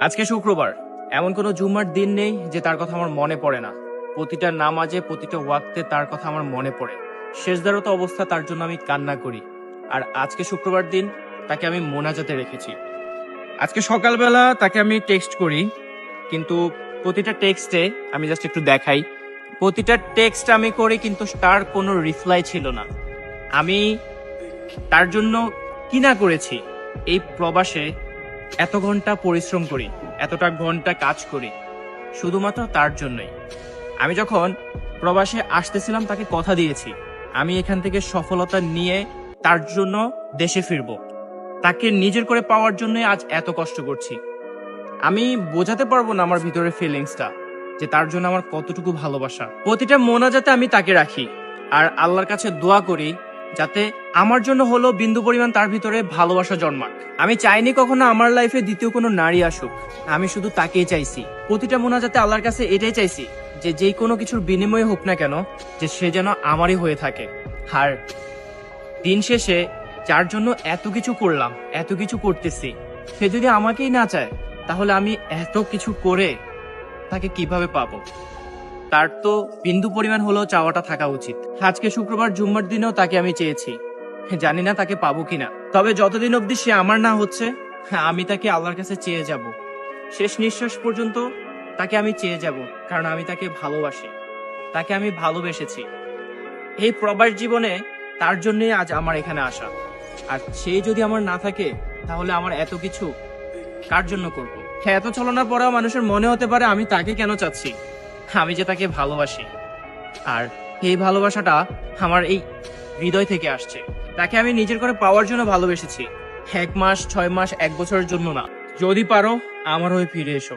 আজকে শুক্রবার। এমন কোনো জুম্মার দিন নেই যে তার কথা আমার মনে পড়ে না। প্রতিটা নামাজে, প্রতিটা ওয়াক্তে তার কথা আমার মনে পড়ে। শেষদারত অবস্থা তার জন্য আমি কান্না করি। আর আজকে শুক্রবার দিন তাকে আমি মোনাজাতে রেখেছি। আজকে সকালবেলা তাকে আমি টেক্সট করি, কিন্তু প্রতিটা টেক্সটে আমি জাস্ট একটু দেখাই। প্রতিটা টেক্সট আমি করি, কিন্তু তার কোনো রিপ্লাই ছিল না। আমি তার জন্য কি না করেছি? এই প্রবাসে এত ঘণ্টা পরিশ্রম করি, এতটা ঘণ্টা কাজ করি, শুধুমাত্র তার জন্যই। আমি যখন প্রবাসে আসতেছিলাম, তাকে কথা দিয়েছি, আমি এখান থেকে সফলতা নিয়ে তার জন্য দেশে ফিরব। তাকে নিজের করে পাওয়ার জন্যই আজ এত কষ্ট করছি। আমি বোঝাতে পারব না আমার ভিতরের ফিলিংসটা যে তার জন্য আমার কতটুকু ভালোবাসা। প্রতিটা মোনাজাতে আমি তাকে রাখি, আর আল্লাহর কাছে দোয়া করি যাতে আমার জন্য হলো বিন্দু পরিমাণ তার ভিতরে ভালোবাসা জন্মাক। আমি চাইনি কখনো আমার লাইফে দ্বিতীয় কোনো নারী আসুক। আমি শুধু তাকেই চাইছি। প্রতিটা মোনাজাতে আল্লাহর কাছে এটাই চাইছি যে যেই কোনো কিছুর বিনিময়ে হোক না কেন, যে সে যেন আমারই হয়ে থাকে। আর দিন শেষে যার জন্য এত কিছু করলাম, এত কিছু করতেছি, সে যদি আমাকেই না চায়, তাহলে আমি এত কিছু করে তাকে কীভাবে পাবো? তার তো বিন্দু পরিমাণ হলেও চাওয়াটা থাকা উচিত। আজকে শুক্রবার জুম্মার দিনেও তাকে আমি চেয়েছি। জানি না তাকে পাবো কিনা। তবে যতদিন অবধি সে আমার না হচ্ছে, আমি তাকে আল্লাহর কাছে চেয়ে যাব। শেষ নিঃশ্বাস পর্যন্ত তাকে আমি চেয়ে যাব, কারণ আমি তাকে ভালোবাসি। তাকে আমি ভালোবেসেছি। এই প্রবাস জীবনে তার জন্যই আজ আমার এখানে আসা। আর সে যদি আমার না থাকে, তাহলে আমার এত কিছু কার জন্য করব? হ্যাঁ এত ছলনার পরেও মানুষের মনে হতে পারে আমি তাকে কেন চাচ্ছি? আমি যে তাকে ভালোবাসি। আর এই ভালোবাসাটা আমার এই হৃদয় থেকে আসছে। তাকে আমি নিজের করে পাওয়ার জন্য ভালোবেসেছি। এক মাস, ছয় মাস, এক বছরের জন্য না। যদি পারো, আমার হয়ে ফিরে এসো।